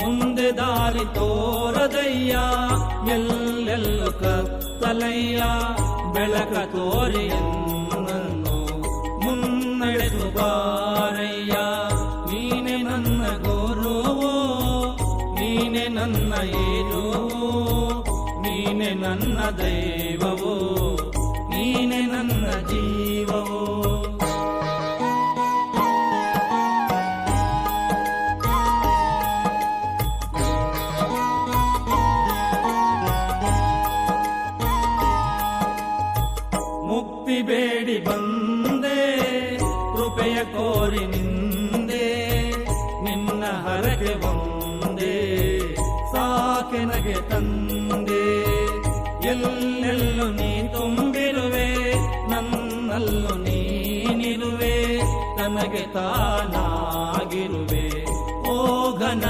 ಮುಂದೆ ದಾರಿ ತೋರದಯ್ಯ, ಎಲ್ಲೆಲ್ಲ ಕತ್ತಲಯ್ಯ, ಬೆಳಕ ತೋರಿ ನನ್ನು ಮುನ್ನಡೆದು ಬಾರಯ್ಯ. ನೀನೆ ನನ್ನ ಗುರುವು, ನೀನೆ ನನ್ನ ಏರುವು, ನೀನೆ ನನ್ನ ದೈವವೋ, ನೀನೆ ನನ್ನ ಜೀವವು ಮುಕ್ತಿ ಬೇಡಿ ಬಂದೆ ಕೃಪೆಯ ಕೋರಿ ನಿಂದೆ ನಿನ್ನ ಹರಗೆ ಬಂದೆ ಸಾಕೆನಗೆ ತಂದೆ ಎಲ್ಲೆಲ್ಲೂ ನೀ ತುಂಬಿರುವೆ ನನ್ನಲ್ಲೂ ನೀನಿರುವೆ ನನಗೆ ತಾನಾಗಿರುವೆ ಓ ಘನ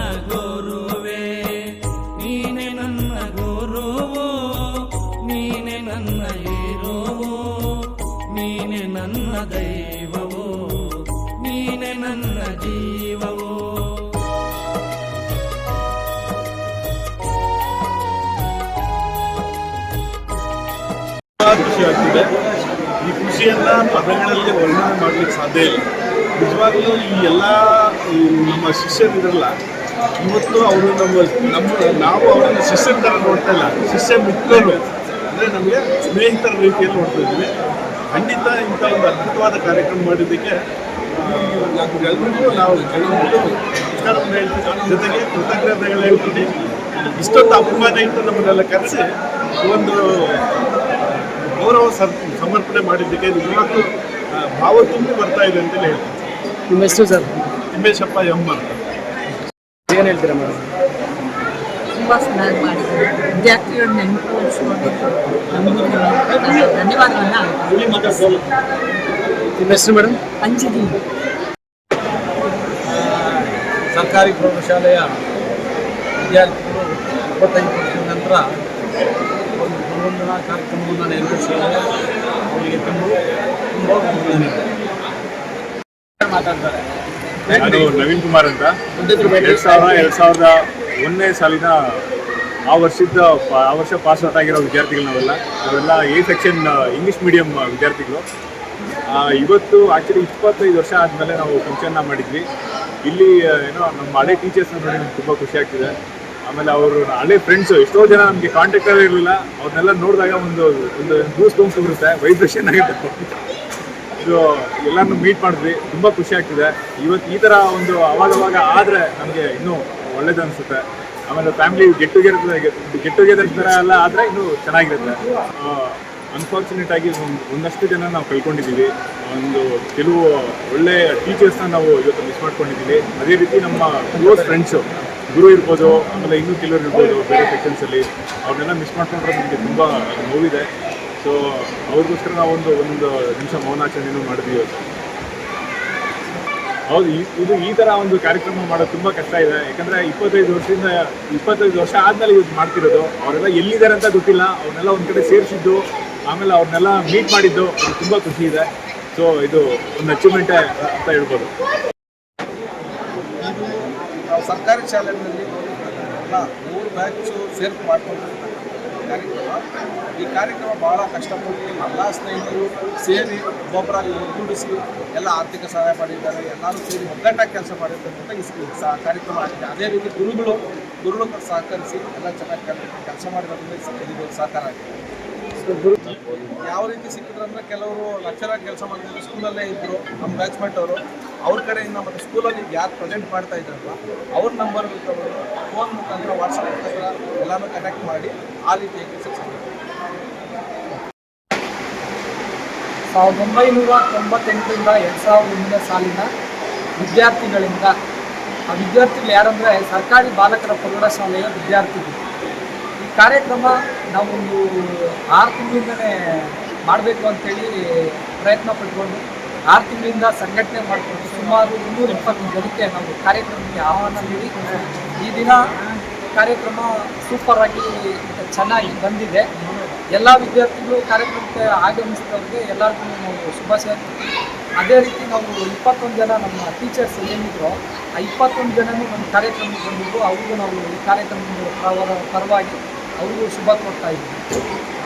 ಜೀವವು. ಈ ಖುಷಿಯನ್ನ ಪದಗಳಲ್ಲಿ ವರ್ಣನೆ ಮಾಡ್ಲಿಕ್ಕೆ ಸಾಧ್ಯ ಇಲ್ಲ. ನಿಜವಾಗ್ಲೂ ಈ ಎಲ್ಲ ನಮ್ಮ ಶಿಷ್ಯರಿದ್ರಲ್ಲ ಇವತ್ತು ಅವರು ನಮ್ಮ ನಮ್ಮ, ನಾವು ಅವರನ್ನು ಶಿಷ್ಯರ ಥರ ನೋಡ್ತಾ ಇಲ್ಲ. ಶಿಷ್ಯ ಮಿತ್ರರು ಅಂದರೆ ನಮಗೆ ಸ್ನೇಹಿತರ ರೀತಿಯಲ್ಲಿ ನೋಡ್ತಾ ಇದ್ದೀವಿ. ಖಂಡಿತ ಇಂಥ ಒಂದು ಅದ್ಭುತವಾದ ಕಾರ್ಯಕ್ರಮ ಮಾಡಿದ್ದಕ್ಕೆ ಎಲ್ರಿಗೂ ನಾವು ಕೆಲವೊಂದು ನಮಸ್ಕಾರವನ್ನು ಹೇಳ್ತೀವಿ ಜೊತೆಗೆ ಕೃತಜ್ಞತೆಗಳು ಹೇಳ್ತೀನಿ ಇಷ್ಟೊಂದು ಅಭಿಮಾನ ಇಟ್ಟು ನಮ್ಮನ್ನೆಲ್ಲ ಕರೆಸಿ ಒಂದು ಗೌರವ ಸರ್ ಸಮರ್ಪಣೆ ಮಾಡಿದ್ದಕ್ಕೆ ನಿಜವಾಗ್ಲೂ ಭಾವ ತುಂಬಿ ಬರ್ತಾ ಇದೆ ಅಂತೇಳಿ ಹೇಳ್ತೀನಿ. ನಿಮ್ಮ ಹೆಸರು ಸರ್? ತಿಮ್ಮೇಶಪ್ಪ ಎಂ ಅಂತ ಏನು ಹೇಳ್ತೀರಾ ಮೇಡಮ್ ತುಂಬ ಚೆನ್ನಾಗಿ ಮಾಡಿದ್ದಾರೆ. ವಿದ್ಯಾರ್ಥಿಗಳು ನೆನಪು ಧನ್ಯವಾದಗಳನ್ನ ನಿಮ್ಮ ಹೆಸರು ಮೇಡಮ್? ಅಂಜಲಿ. ಸರ್ಕಾರಿ ಪ್ರೌಢಶಾಲೆಯ ವಿದ್ಯಾರ್ಥಿಗಳು ಇಪ್ಪತ್ತೈದು ವರ್ಷದ ನಂತರ ಒಂದು ಗುರುವಂದನಾ ಕಾರ್ಯಕ್ರಮವನ್ನು ನೆರವೇರಿಸಿದ್ದಾರೆ. ಅವರಿಗೆ ತುಂಬ ತುಂಬ ಮಾತಾಡ್ತಾರೆ. ನಾನು ನವೀನ್ ಕುಮಾರ್ ಅಂತ. ಎರಡು ಸಾವಿರ ಎರಡು ಸಾವಿರದ ಒಂದನೇ ಸಾಲಿನ ಆ ವರ್ಷದ ಪ- ಆ ವರ್ಷ ಪಾಸ್ ಔಟ್ ಆಗಿರೋ ವಿದ್ಯಾರ್ಥಿಗಳು ನಾವೆಲ್ಲ. ನಾವೆಲ್ಲ ಎ ಸೆಕ್ಷನ್ ಇಂಗ್ಲೀಷ್ ಮೀಡಿಯಂ ವಿದ್ಯಾರ್ಥಿಗಳು. ಇವತ್ತು ಆಕ್ಚುಲಿ ಇಪ್ಪತ್ತೈದು ವರ್ಷ ಆದಮೇಲೆ ನಾವು ಫಂಕ್ಷನ್ನ ಮಾಡಿದ್ವಿ. ಇಲ್ಲಿ ಏನೋ ನಮ್ಮ ಹಳೆ ಟೀಚರ್ಸ್ ನೋಡಿ ನಮ್ಗೆ ತುಂಬ ಖುಷಿ ಆಗ್ತಿದೆ. ಆಮೇಲೆ ಅವರು ಹಳೆ ಫ್ರೆಂಡ್ಸು ಎಷ್ಟೋ ಜನ ನಮಗೆ ಕಾಂಟ್ಯಾಕ್ಟಲ್ಲಿ ಇರಲಿಲ್ಲ. ಅವ್ರನ್ನೆಲ್ಲ ನೋಡಿದಾಗ ಒಂದು ಒಂದು ಗೂಸ್ ಬಂಪ್ಸ್ ಬರುತ್ತೆ ವೈಬ್ರೇಷನ್ ಆಗುತ್ತೆ. ಇದು ಎಲ್ಲರನ್ನು ಮೀಟ್ ಮಾಡಿದ್ವಿ, ತುಂಬ ಖುಷಿ ಆಗ್ತಿದೆ. ಇವತ್ತು ಈ ಥರ ಒಂದು ಅವಾಗವಾಗ ಆದರೆ ನಮಗೆ ಇನ್ನೂ ಒಳ್ಳೇದು ಅನಿಸುತ್ತೆ. ಆಮೇಲೆ family get together get together ಥರ ಎಲ್ಲ ಆದರೆ ಇನ್ನೂ ಚೆನ್ನಾಗಿರುತ್ತೆ. ಅನ್ಫಾರ್ಚುನೇಟ್ ಆಗಿ ಒಂದು ಒಂದಷ್ಟು ಜನ ನಾವು ಕಳ್ಕೊಂಡಿದ್ದೀವಿ ಒಂದು ಕೆಲವು ಒಳ್ಳೆ ಟೀಚರ್ಸ್ನ ನಾವು ಇವತ್ತು ಮಿಸ್ ಮಾಡ್ಕೊಂಡಿದ್ದೀವಿ ಅದೇ ರೀತಿ ನಮ್ಮ ಕ್ಲೋಸ್ ಫ್ರೆಂಡ್ಸು ಗುರು ಇರ್ಬೋದು, ಆಮೇಲೆ ಇನ್ನೂ ಕೆಲವರು ಇರ್ಬೋದು ಬೇರೆ ಸೆಕ್ಷನ್ಸಲ್ಲಿ ಅವ್ರನ್ನೆಲ್ಲ ಮಿಸ್ ಮಾಡ್ಕೊಂಡ್ರೆ ನಮಗೆ ತುಂಬ ನೋವಿದೆ. ಸೊ ಅವ್ರಿಗೋಸ್ಕರ ನಾವೊಂದು ಒಂದು ನಿಮಿಷ ಮೌನಾಚರಣೆಯೂ ಮಾಡಿದ್ವಿ ಇವತ್ತು. ಹೌದು ಇದು ಈ ಥರ ಒಂದು ಕಾರ್ಯಕ್ರಮ ಮಾಡೋದು ತುಂಬ ಕಷ್ಟ ಇದೆ. ಯಾಕಂದರೆ ಇಪ್ಪತ್ತೈದು ವರ್ಷದಿಂದ ಇಪ್ಪತ್ತೈದು ವರ್ಷ ಆದಮೇಲೆ ಇವತ್ತು ಮಾಡ್ತಿರೋದು. ಅವರೆಲ್ಲ ಎಲ್ಲಿದ್ದಾರೆ ಅಂತ ಗೊತ್ತಿಲ್ಲ. ಅವ್ರನ್ನೆಲ್ಲ ಒಂದು ಕಡೆ ಸೇರಿಸಿದ್ದು. ಆಮೇಲೆ ಅವ್ರನ್ನೆಲ್ಲ ಮೀಟ್ ಮಾಡಿದ್ದು ತುಂಬ ಖುಷಿ ಇದೆ. ಸೊ ಇದು ಒಂದು ಅಚೀವ್ಮೆಂಟೇ ಅಂತ ಹೇಳ್ಬೋದು. ನಾವು ಸರ್ಕಾರಿ ಶಾಲೆಗಳಲ್ಲಿ ಮೂರು ಬ್ಯಾಚು ಸೇರ್ಪು ಮಾಡ್ಕೊಂಡಿರ್ತಕ್ಕಂಥ ಕಾರ್ಯಕ್ರಮ. ಈ ಕಾರ್ಯಕ್ರಮ ಭಾಳ ಕಷ್ಟಪಟ್ಟು ಎಲ್ಲ ಸ್ನೇಹಿತರು ಸೇರಿ ಒಬ್ಬೊಬ್ಬರಾಗಿ ಒಗ್ಗೂಡಿಸಿ ಎಲ್ಲ ಆರ್ಥಿಕ ಸಹಾಯ ಮಾಡಿದ್ದಾರೆ. ಎಲ್ಲರೂ ಸೇರಿ ಒಗ್ಗಟ್ಟಾಗಿ ಕೆಲಸ ಮಾಡಿರ್ತಕ್ಕಂಥ ಈ ಸ- ಸ- ಕಾರ್ಯಕ್ರಮ ಆಗಿದೆ. ಅದೇ ರೀತಿ ಗುರುಗಳು ಗುರುಗಳು ಸಹಕರಿಸಿ ಎಲ್ಲ ಚೆನ್ನಾಗಿ ಕೆಲಸ ಮಾಡಿರೋದ್ರಿಂದ ಸಹಕಾರ ಆಗಿದೆ. ಯಾವ ರೀತಿ ಸಿಕ್ಕಿದ್ರು ಅಂದ್ರೆ ಕೆಲವರು ಲಕ್ಷರ ಕೆಲಸ ಮಾಡಿದ್ರು ಸ್ಕೂಲಲ್ಲೇ ಇದ್ರು, ನಮ್ಮ ಬ್ಯಾಚ್ಮೆಂಟ್ ಅವರು. ಅವ್ರ ಕಡೆಯಿಂದ ಮತ್ತು ಸ್ಕೂಲಲ್ಲಿ ಯಾರು ಪ್ರೆಸೆಂಟ್ ಮಾಡ್ತಾ ಇದ್ದಾರಲ್ಲ, ಅವ್ರ ನಂಬರ್ ತಗೊಂಡು ಫೋನ್ ಮುಖಾಂತರ ವಾಟ್ಸಪ್ ಮುಖಾಂತರ ಎಲ್ಲಾನು ಕನೆಕ್ಟ್ ಮಾಡಿ ಆ ರೀತಿ ಸಾವಿರದ ಒಂಬೈನೂರ ತೊಂಬತ್ತೆಂಟರಿಂದ ಎರಡು ಸಾವಿರದ ಒಂದನೇ ಸಾಲಿನ ವಿದ್ಯಾರ್ಥಿಗಳಿಂದ, ಆ ವಿದ್ಯಾರ್ಥಿಗಳು ಯಾರಂದರೆ ಸರ್ಕಾರಿ ಬಾಲಕರ ಪ್ರೌಢಶಾಲೆಯ ವಿದ್ಯಾರ್ಥಿಗಳು. ಈ ಕಾರ್ಯಕ್ರಮ ನಾವೊಂದು ಆರು ತಿಂಗಳಿಂದಲೇ ಮಾಡಬೇಕು ಅಂತೇಳಿ ಪ್ರಯತ್ನ ಪಟ್ಕೊಂಡು ಆರು ತಿಂಗಳಿಂದ ಸಂಘಟನೆ ಮಾಡಿಕೊಂಡು ಸುಮಾರು ಇನ್ನೂರ ಇಪ್ಪತ್ತು ಜನಕ್ಕೆ ನಾವು ಕಾರ್ಯಕ್ರಮಕ್ಕೆ ಆಹ್ವಾನ ನೀಡಿ ಈ ದಿನ ಕಾರ್ಯಕ್ರಮ ಸೂಪರ್ ಆಗಿ ಚೆನ್ನಾಗಿ ಬಂದಿದೆ ಎಲ್ಲ ವಿದ್ಯಾರ್ಥಿಗಳು ಕಾರ್ಯಕ್ರಮಕ್ಕೆ ಆಗಮಿಸಿದವ್ರಿಗೆ ಎಲ್ಲರಿಗೂ ನಾವು ಶುಭಾಶಯ. ಅದೇ ರೀತಿ ನಾವು ಇಪ್ಪತ್ತೊಂದು ಜನ ನಮ್ಮ ಟೀಚರ್ಸ್ ಏನಿದ್ರು ಆ ಇಪ್ಪತ್ತೊಂದು ಜನನೂ ನಮ್ಮ ಕಾರ್ಯಕ್ರಮಕ್ಕೆ ಬಂದಿದ್ದು, ಅವ್ರಿಗೂ ನಾವು ಈ ಕಾರ್ಯಕ್ರಮದ ಪರವ- ಪರವಾಗಿ ಅವ್ರಿಗೂ ಶುಭ ಕೊಡ್ತಾ ಇದ್ದೀವಿ